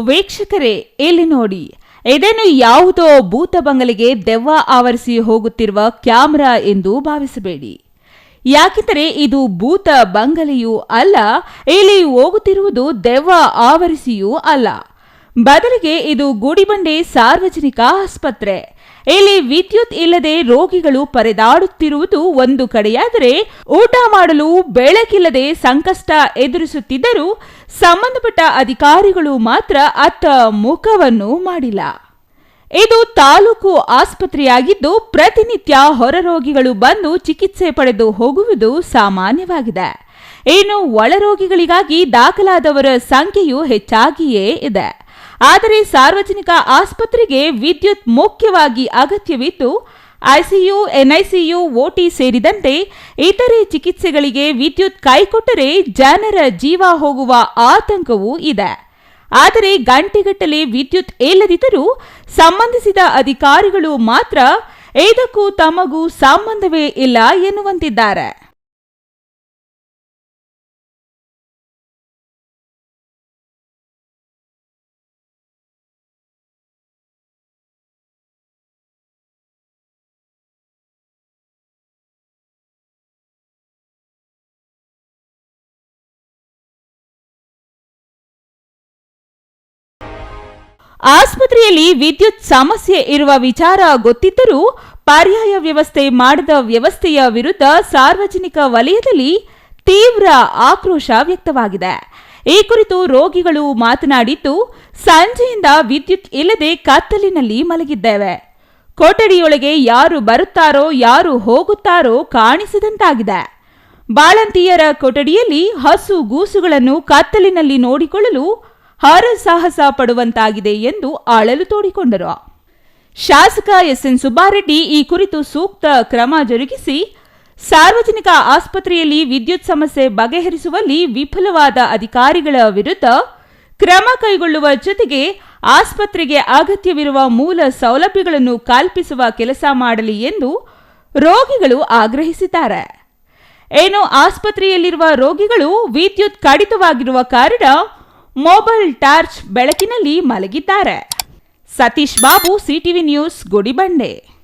ವೀಕ್ಷಕರೇ, ಇಲ್ಲಿ ನೋಡಿ. ಇದೇನು ಯಾವುದೋ ಭೂತ ಬಂಗಲೆಗೆ ದೆವ್ವ ಆವರಿಸಿ ಹೋಗುತ್ತಿರುವ ಕ್ಯಾಮ್ರಾ ಎಂದು ಭಾವಿಸಬೇಡಿ. ಯಾಕೆಂದರೆ ಇದು ಭೂತ ಬಂಗಲೆಯೂ ಅಲ್ಲ, ಇಲ್ಲಿ ಹೋಗುತ್ತಿರುವುದು ದೆವ್ವ ಆವರಿಸಿಯೂ ಅಲ್ಲ. ಬದಲಿಗೆ ಇದು ಗೂಡಿಬಂಡೆ ಸಾರ್ವಜನಿಕ ಆಸ್ಪತ್ರೆ. ಇಲ್ಲಿ ವಿದ್ಯುತ್ ಇಲ್ಲದೆ ರೋಗಿಗಳು ಪರದಾಡುತ್ತಿರುವುದು ಒಂದು ಕಡೆಯಾದರೆ, ಊಟ ಮಾಡಲು ಬೆಳಕಿಲ್ಲದೆ ಸಂಕಷ್ಟ ಎದುರಿಸುತ್ತಿದ್ದರೂ ಸಂಬಂಧಪಟ್ಟ ಅಧಿಕಾರಿಗಳು ಮಾತ್ರ ಅತ್ತ ಮುಖವನ್ನು ಮಾಡಿಲ್ಲ. ಇದು ತಾಲೂಕು ಆಸ್ಪತ್ರೆಯಾಗಿದ್ದು ಪ್ರತಿನಿತ್ಯ ಹೊರ ರೋಗಿಗಳು ಬಂದು ಚಿಕಿತ್ಸೆ ಪಡೆದು ಹೋಗುವುದು ಸಾಮಾನ್ಯವಾಗಿದೆ. ಇನ್ನು ಒಳರೋಗಿಗಳಿಗಾಗಿ ದಾಖಲಾದವರ ಸಂಖ್ಯೆಯು ಹೆಚ್ಚಾಗಿಯೇ ಇದೆ. ಆದರೆ ಸಾರ್ವಜನಿಕ ಆಸ್ಪತ್ರೆಗೆ ವಿದ್ಯುತ್ ಮುಖ್ಯವಾಗಿ ಅಗತ್ಯವಿದ್ದು ಐಸಿಯು, ಎನ್ಐಸಿಯು ಓಟಿ ಸೇರಿದಂತೆ ಇತರೆ ಚಿಕಿತ್ಸೆಗಳಿಗೆ ವಿದ್ಯುತ್ ಕೈಕೊಟ್ಟರೆ ಜನರ ಜೀವ ಹೋಗುವ ಆತಂಕವೂ ಇದೆ. ಆದರೆ ಗಂಟೆಗಟ್ಟಲೆ ವಿದ್ಯುತ್ ಇಲ್ಲದಿದ್ದರೂ ಸಂಬಂಧಿಸಿದ ಅಧಿಕಾರಿಗಳು ಮಾತ್ರ ಇದಕ್ಕೂ ತಮಗೂ ಸಂಬಂಧವೇ ಇಲ್ಲ ಎನ್ನುವಂತಿದ್ದಾರೆ. ಆಸ್ಪತ್ರೆಯಲ್ಲಿ ವಿದ್ಯುತ್ ಸಮಸ್ಯೆ ಇರುವ ವಿಚಾರ ಗೊತ್ತಿದ್ದರೂ ಪರ್ಯಾಯ ವ್ಯವಸ್ಥೆ ಮಾಡದ ವ್ಯವಸ್ಥೆಯ ವಿರುದ್ಧ ಸಾರ್ವಜನಿಕ ವಲಯದಲ್ಲಿ ತೀವ್ರ ಆಕ್ರೋಶ ವ್ಯಕ್ತವಾಗಿದೆ. ಈ ಕುರಿತು ರೋಗಿಗಳು ಮಾತನಾಡಿದ್ದು, ಸಂಜೆಯಿಂದ ವಿದ್ಯುತ್ ಇಲ್ಲದೆ ಕತ್ತಲಿನಲ್ಲಿ ಮಲಗಿದ್ದೇವೆ. ಕೊಠಡಿಯೊಳಗೆ ಯಾರು ಬರುತ್ತಾರೋ, ಯಾರು ಹೋಗುತ್ತಾರೋ ಕಾಣಿಸದಂತಾಗಿದೆ. ಬಾಳಂತಿಯರ ಕೊಠಡಿಯಲ್ಲಿ ಹಸು ಗೂಸುಗಳನ್ನು ಕತ್ತಲಿನಲ್ಲಿ ನೋಡಿಕೊಳ್ಳಲು ಹರಸಾಹಸ ಪಡುವಂತಾಗಿದೆ ಎಂದು ಆಳಲು ತೋಡಿಕೊಂಡರು. ಶಾಸಕ ಎಸ್ಎನ್ ಸುಬ್ಬಾರೆಡ್ಡಿ ಈ ಕುರಿತು ಸೂಕ್ತ ಕ್ರಮ ಜರುಗಿಸಿ, ಸಾರ್ವಜನಿಕ ಆಸ್ಪತ್ರೆಯಲ್ಲಿ ವಿದ್ಯುತ್ ಸಮಸ್ಯೆ ಬಗೆಹರಿಸುವಲ್ಲಿ ವಿಫಲವಾದ ಅಧಿಕಾರಿಗಳ ವಿರುದ್ಧ ಕ್ರಮ ಕೈಗೊಳ್ಳುವ ಜೊತೆಗೆ ಆಸ್ಪತ್ರೆಗೆ ಅಗತ್ಯವಿರುವ ಮೂಲ ಸೌಲಭ್ಯಗಳನ್ನು ಕಲ್ಪಿಸುವ ಕೆಲಸ ಮಾಡಲಿ ಎಂದು ರೋಗಿಗಳು ಆಗ್ರಹಿಸಿದ್ದಾರೆ. ಏನು ಆಸ್ಪತ್ರೆಯಲ್ಲಿರುವ ರೋಗಿಗಳು ವಿದ್ಯುತ್ ಕಡಿತವಾಗಿರುವ ಕಾರಣ ಮೊಬೈಲ್ ಟಾರ್ಚ್ ಬೆಳಕಿನಲ್ಲಿ ಮಲಗಿದ್ದಾರೆ. Satish Babu CTV news Gudibande.